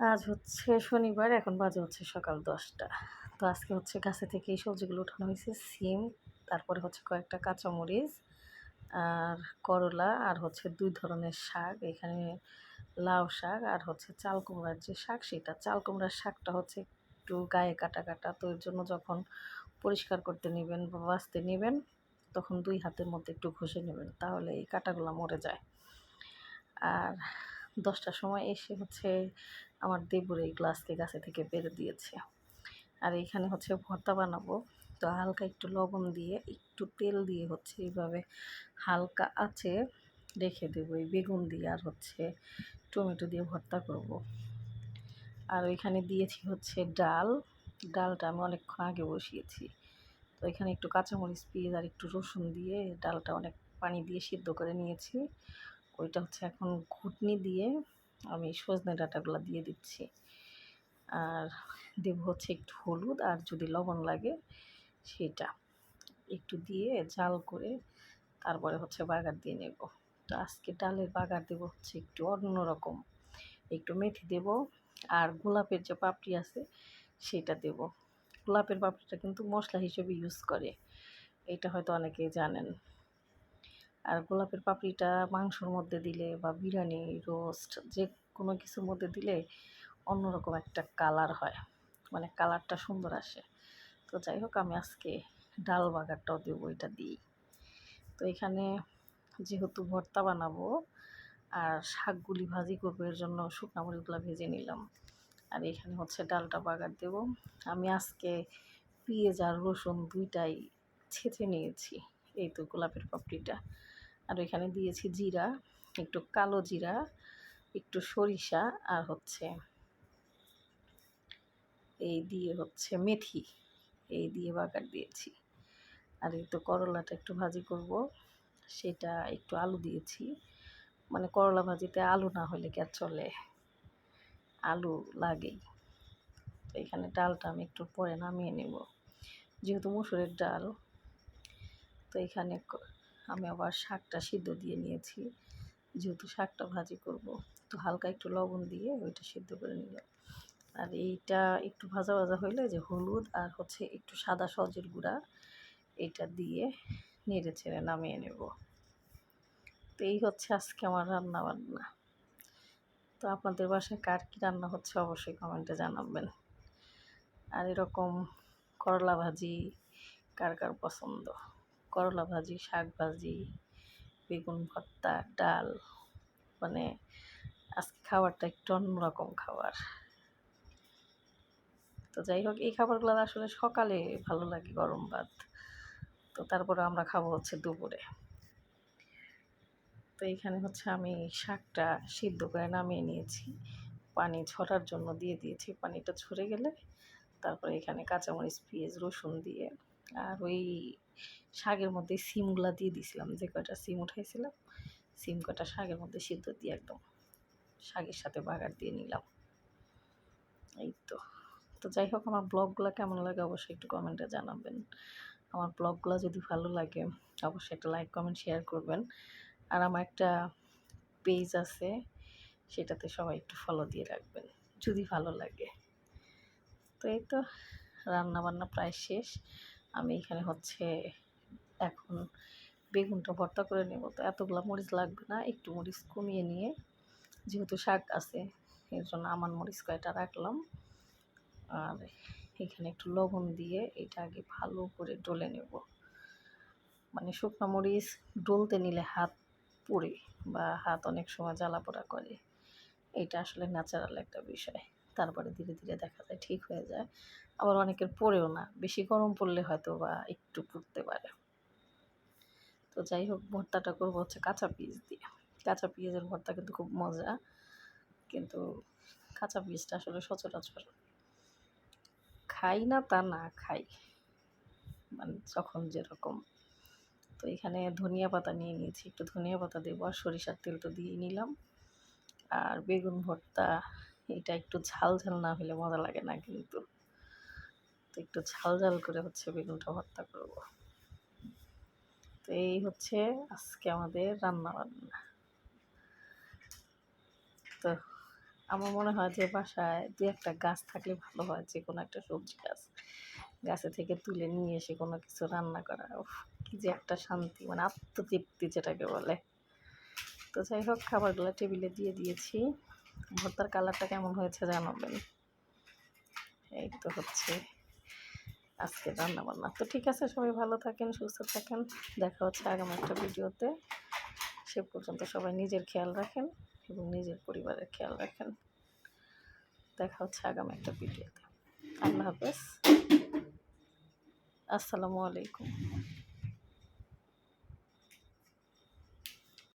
আজ হচ্ছে শনিবার, এখন বাজে হচ্ছে সকাল দশটা। তো আজকে হচ্ছে গাছে থেকে এই সবজিগুলো উঠানো হয়েছে, সিম, তারপরে হচ্ছে কয়েকটা কাঁচামরিচ আর করলা আর হচ্ছে দুই ধরনের শাক, এখানে লাউ শাক আর হচ্ছে চাল কুমড়ার যে শাক সেটা। চাল কুমড়ার শাকটা হচ্ছে একটু গায়ে কাটা কাটা, তো এর জন্য যখন পরিষ্কার করতে নেবেন বা বাঁচতে নেবেন, তখন দুই হাতের মধ্যে একটু ঘষে নেবেন, তাহলে এই কাটাগুলো মরে যায়। আর দশটার সময় এসে হচ্ছে আমার দেবুর এই গ্লাসকে গাছে থেকে বের দিয়েছে। আর এখানে হচ্ছে ভর্তা বানাবো। তো হালকা একটু লবণ দিয়ে, একটু তেল দিয়ে হচ্ছে এইভাবে হালকা আছে রেখে দেবো। এই বেগুন দিয়ে আর হচ্ছে টমেটো দিয়ে ভর্তা করব। আর ওইখানে দিয়েছি হচ্ছে ডাল। ডালটা আমি অনেকক্ষণ আগে বসিয়েছি। তো এখানে একটু কাঁচামরিচ, পেঁয়াজ আর একটু রসুন দিয়ে ডালটা অনেক পানি দিয়ে সিদ্ধ করে নিয়েছি। ওইটা হচ্ছে এখন ঘুটনি দিয়ে আমি সজনে ডাঁটাগুলো দিয়ে দিচ্ছি। আর দেব হচ্ছে একটু হলুদ আর যদি লবণ লাগে সেটা একটু দিয়ে জাল করে তারপরে হচ্ছে বাগার দিয়ে নেব। তো আজকে ডালের বাগার দেব হচ্ছে একটু অন্যরকম। একটু মেথি দেব আর গোলাপের যে পাপড়ি আছে সেটা দেব। গোলাপের পাপড়িটা কিন্তু মশলা হিসেবে ইউজ করে। এটা হয়তো অনেকেই জানেন। আর গোলাপের পাপড়িটা মাংসর মধ্যে দিলে বা বিরিয়ানি রোস্ট যে কোনো কিছুর মধ্যে দিলে অন্যরকম একটা কালার হয়। মানে কালারটা সুন্দর আসে। তো যাই হোক, আমি আজকে ডাল বাগারটাও দেবো, এটা দিই তো এখানে যেহেতু ভর্তা বানাবো আর শাকগুলি ভাজি করব, এর জন্য শুকনো ভেজে নিলাম। আর এখানে হচ্ছে ডালটা বাগার দেব। আমি আজকে পেঁয়াজ আর রসুন দুইটাই ছেঁচে নিয়েছি, এই তো গোলাপের পাপড়িটা। আর এখানে দিয়েছি জিরা, একটু কালো জিরা, একটু সরিষা আর হচ্ছে এই দিয়ে হচ্ছে মেথি, এই দিয়ে বাগার দিয়েছি। আর এই তো করলাটা একটু ভাজি করব, সেটা একটু আলু দিয়েছি। মানে করলা ভাজিতে আলু না হলে কে চলে? আলু লাগেই। তো এখানে ডালটা আমি একটু পরে নামিয়ে নেব, যেহেতু মুসুরের ডাল, তো এখানে আমি আবার শাকটা সিদ্ধ দিয়ে নিয়েছি। যেহেতু শাকটা ভাজি করব তো হালকা একটু লবণ দিয়ে ওইটা সিদ্ধ করে নিলাম আর এইটা একটু ভাজা ভাজা হইলে যে হলুদ আর হচ্ছে একটু সাদা সজের গুঁড়া, এটা দিয়ে নেড়ে ছেড়ে নামিয়ে নেব। তো এই হচ্ছে আজকে আমার রান্না বান্না। তো আপনাদের বাসায় কার কী রান্না হচ্ছে অবশ্যই কমেন্টে জানাবেন। আর এরকম করলা ভাজি কার কার পছন্দ? করলা ভাজি, শাক ভাজি, বেগুন ভর্তা, ডাল মানে আজকে খাবারটা একটু অন্যরকম খাবার। তো যাই হোক, এই খাবারগুলো আসলে সকালে ভালো লাগে গরম ভাত। তো তারপরে আমরা খাব হচ্ছে দুপুরে। তো এইখানে হচ্ছে আমি শাকটা সিদ্ধ করে নামিয়ে নিয়েছি। পানি ছড়ার জন্য দিয়ে দিয়েছি। পানিটা ছড়ে গেলে তারপরে এখানে কাঁচামরিচ, পেঁয়াজ, রসুন দিয়ে। আর ওই শাকের মধ্যে সিমগুলা দিয়ে দিছিলাম, যে কয়টা সিম উঠাইছিলাম, সিম কটা শাকের মধ্যে সিদ্ধ দিয়ে একদম শাকের সাথে বাগার দিয়ে নিলাম। এই তো। তো যাই হোক, আমার ব্লগগুলো কেমন লাগে অবশ্যই একটু কমেন্টে জানাবেন। আমার ব্লগগুলো যদি ভালো লাগে, অবশ্যই একটা লাইক কমেন্ট শেয়ার করবেন। আর আমার একটা পেজ আছে, সেটাতে সবাই একটু ফলো দিয়ে রাখবেন, যদি ভালো লাগে। তো এই তো রান্না বান্না প্রায় শেষ। আমি এখানে হচ্ছে এখন বেগুনটা ভর্তা করে নেব। তো এতগুলো মরিচ লাগবে না, একটু মরিচ কমিয়ে নিয়ে যেহেতু শাক আছে, এর জন্য আমার মরিচ কয়টা রাখলাম। আর এখানে একটু লবণ দিয়ে এটা আগে ভালো করে ডলে নেব। মানে শুকনো মরিচ ডলতে নিলে হাত পুড়ে বা হাত অনেক সময় জ্বালা পোড়া করে। এটা আসলে ন্যাচারাল একটা বিষয়। তারপরে ধীরে ধীরে দেখা যায় ঠিক হয়ে যায়। আবার অনেকের পড়েও না, বেশি গরম পড়লে হয়তো বা একটু পড়তে পারে। তো যাই হোক, ভর্তাটা করব হচ্ছে কাঁচা পিস দিয়ে। কাঁচা পেঁয়াজের ভর্তা কিন্তু খুব মজা, কিন্তু কাঁচা পিসটা আসলে সচরাচর খাই না তা না খাই। মানে যখন যেরকম। তো এখানে ধনিয়া পাতা নিয়ে নিয়েছি, একটু ধনিয়া পাতা দেবো আর সরিষার তেল তো দিয়ে নিলাম। আর বেগুন ভর্তা এটা একটু ঝাল ঝাল না হলে মজা লাগে না কিন্তু। তো একটু ঝাল ঝাল করে হচ্ছে বেগুনটা ভর্তা করব। তো এই হচ্ছে আজকে আমাদের রান্না বান্না। তো আমার মনে হয় যে বাসায় দু একটা গাছ থাকলে ভালো হয়, যে কোনো একটা সবজি গাছ। গাছে থেকে তুলে নিয়ে এসে কোনো কিছু রান্না করা কি যে একটা শান্তি মানে আত্মতৃপ্তি যেটাকে বলে। তো যাই হোক, খাবারগুলো টেবিলে দিয়ে দিয়েছি। ভর্তার কালারটা কেমন হয়েছে জানাবেন এই তো হচ্ছে আজকে রান্না বান্না তো ঠিক আছে, সবাই ভালো থাকেন, সুস্থ থাকেন। দেখা হচ্ছে আগামী একটা ভিডিওতে। সে পর্যন্ত সবাই নিজের খেয়াল রাখেন এবং নিজের পরিবারের খেয়াল রাখেন। দেখা হচ্ছে আগামী একটা ভিডিওতে। আল্লাহ হাফেজ। আসসালামু আলাইকুম।